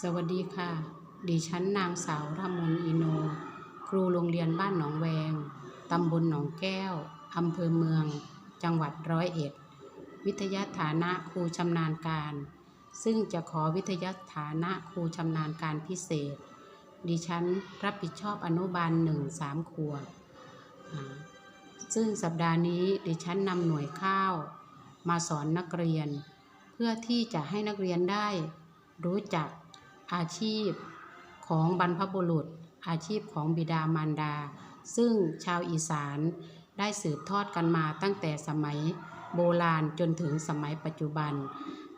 สวัสดีค่ะ ดิฉันนางสาวรามนอิโน ครูโรงเรียนบ้านหนองแวง ตำบลหนองแก้ว อำเภอเมือง จังหวัดร้อยเอ็ด วิทยาฐานะครูชำนาญการ ซึ่งจะขอวิทยาฐานะครูชำนาญการพิเศษ ดิฉันรับผิดชอบอนุบาลหนึ่งสามขวบซึ่งสัปดาห์นี้ดิฉันนำหน่วยข้าว มาสอนนักเรียน เพื่อที่จะให้นักเรียนได้รู้จัก อาชีพของบรรพบุรุษ อาชีพของบิดามารดา ซึ่งชาวอีสานได้สืบทอดกันมาตั้งแต่สมัยโบราณจนถึงสมัยปัจจุบัน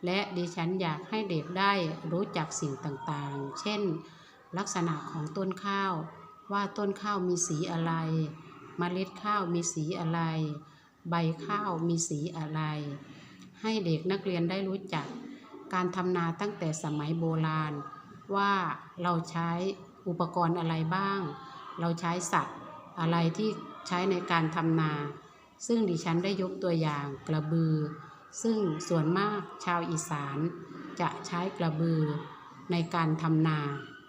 และดิฉันอยากให้เด็กได้รู้จักสิ่งต่างๆ เช่น ลักษณะของต้นข้าว ว่าต้นข้าวมีสีอะไรเมล็ดข้าวมีสีอะไร ใบข้าวมีสีอะไร ให้เด็กนักเรียนได้รู้จัก การทำนาตั้งแต่สมัยโบราณ ว่าเราใช้อุปกรณ์อะไรบ้าง เราใช้สัตว์อะไรที่ใช้ในการทำนา ซึ่งดิฉันได้ยกตัวอย่างกระบือ ซึ่งส่วนมากชาวอีสานจะใช้กระบือในการทำนา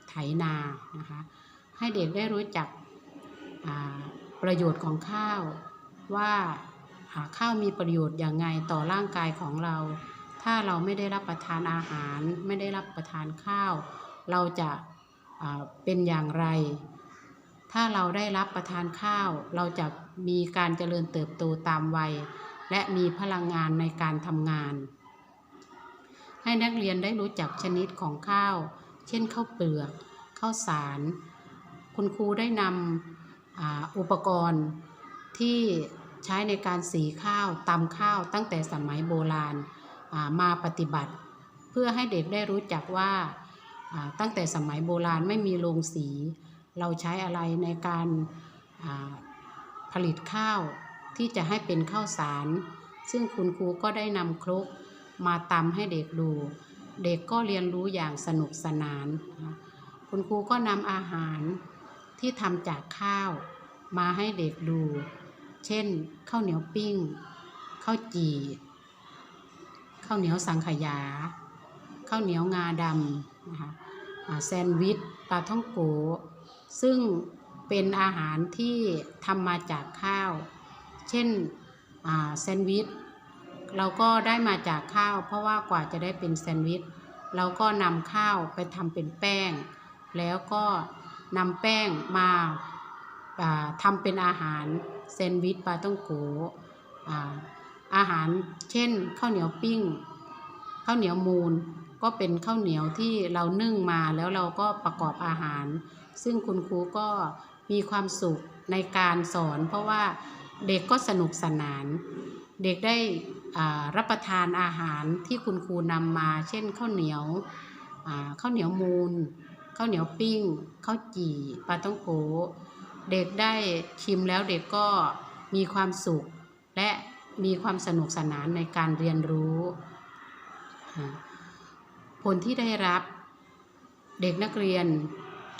ไถนานะคะให้เด็กได้รู้จักประโยชน์ของข้าวว่าอ่าข้าวมีประโยชน์อย่างไงต่อร่างกายของเรา ถ้าเราไม่ได้รับประทานอาหาร ไม่ได้รับประทานข้าว เราจะเป็นอย่างไร ถ้าเราได้รับประทานข้าว เราจะมีการเจริญเติบโตตามวัย และมีพลังงานในการทำงาน ให้นักเรียนได้รู้จักชนิดของข้าว เช่นข้าวเปลือก ข้าวสาร คุณครูได้นำอ,อุปกรณ์ที่ใช้ในการสีข้าวตำข้าวตั้งแต่สมัยโบราณมาปฏิบัติ เพื่อให้เด็กได้รู้จักว่า ตั้งแต่สมัยโบราณไม่มีโรงสี เราใช้อะไรในการผลิตข้าวที่จะให้เป็นข้าวสาร ซึ่งคุณครูก็ได้นำครกมาตำให้เด็กดู เด็กก็เรียนรู้อย่างสนุกสนานคะคุณครูก็นำอาหารที่ทำจากข้าวมาให้เด็กดู เช่นข้าวเหนียวปิ้ง ข้าวจี่ ข้าวเหนียวสังขยา ข้าวเหนียวงาดำ นะคะแซนด์วิชปลาท่องโก ซึ่งเป็นอาหารที่ทำมาจากข้าว เช่นแซนด์วิชเราก็ได้มาจากข้าว เพราะว่ากว่าจะได้เป็นแซนด์วิชเราก็นำข้าวไปทำเป็นแป้ง แล้วก็นำแป้งมาทำเป็นอาหารแซนด์วิชปลาต้องโกอาอาหารเช่นข้าวเหนียวปิ้ง ข้าวเหนียวมูน ก็เป็นข้าวเหนียวที่เรานึ่งมาแล้วเราก็ประกอบอาหาร ซึ่งคุณครูก็มีความสุขในการสอน เพราะว่าเด็กก็สนุกสนาน เด็กได้อ่ารับประทานอาหารที่คุณครูนำมา เช่นข้าวเหนียวอ่าข้าวเหนียวมูนข้าวเหนียวปิ้งข้าวจี่ปลาต้องโกเด็กได้ชิมแล้วเด็กก็มีความสุข และมีความสนุกสนานในการเรียนรู้ ผลที่ได้รับ เด็กนักเรียน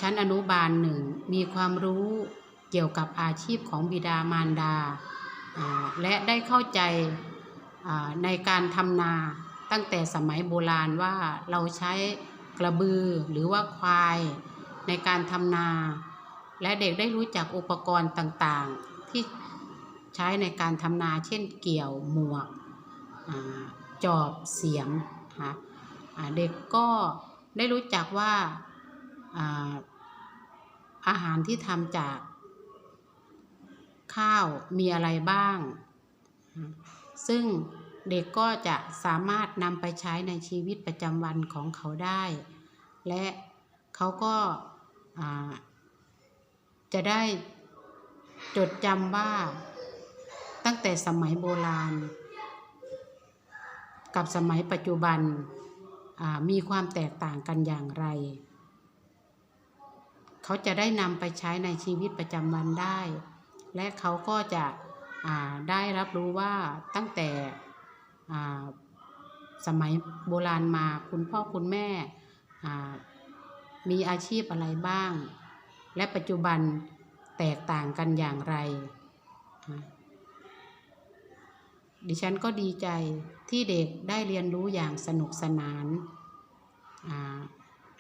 ชั้นอนุบาลหนึ่งมีความรู้เกี่ยวกับอาชีพของบิดามารดา และได้เข้าใจในการทำนาตั้งแต่สมัยโบราณว่าเราใช้กระบือหรือว่าควายในการทำนา และเด็กได้รู้จักอุปกรณ์ต่างๆ ที่ใช้ในการทำนาเช่นเกี่ยวหมวกอจอบเสียมคะอ่า เด็กก็ได้รู้จักว่าอาหารที่ทำจากข้าวมีอะไรบ้าง ซึ่งเด็กก็จะสามารถนำไปใช้ในชีวิตประจำวันของเขาได้ และเขาก็จะได้จดจำว่าตั้งแต่สมัยโบราณ กับสมัยปัจจุบัน มีความแตกต่างกันอย่างไร เขาจะได้นำไปใช้ในชีวิตประจำวันได้ และเขาก็จะได้รับรู้ว่าตั้งแต่สมัยโบราณมาคุณพ่อคุณแม่มีอาชีพอะไรบ้าง และปัจจุบันแตกต่างกันอย่างไร ดิฉันก็ดีใจที่เด็กได้เรียนรู้อย่างสนุกสนาน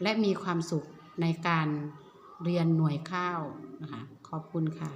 และมีความสุขในการเรียนหน่วยข้าวนะคะขอบคุณค่ะ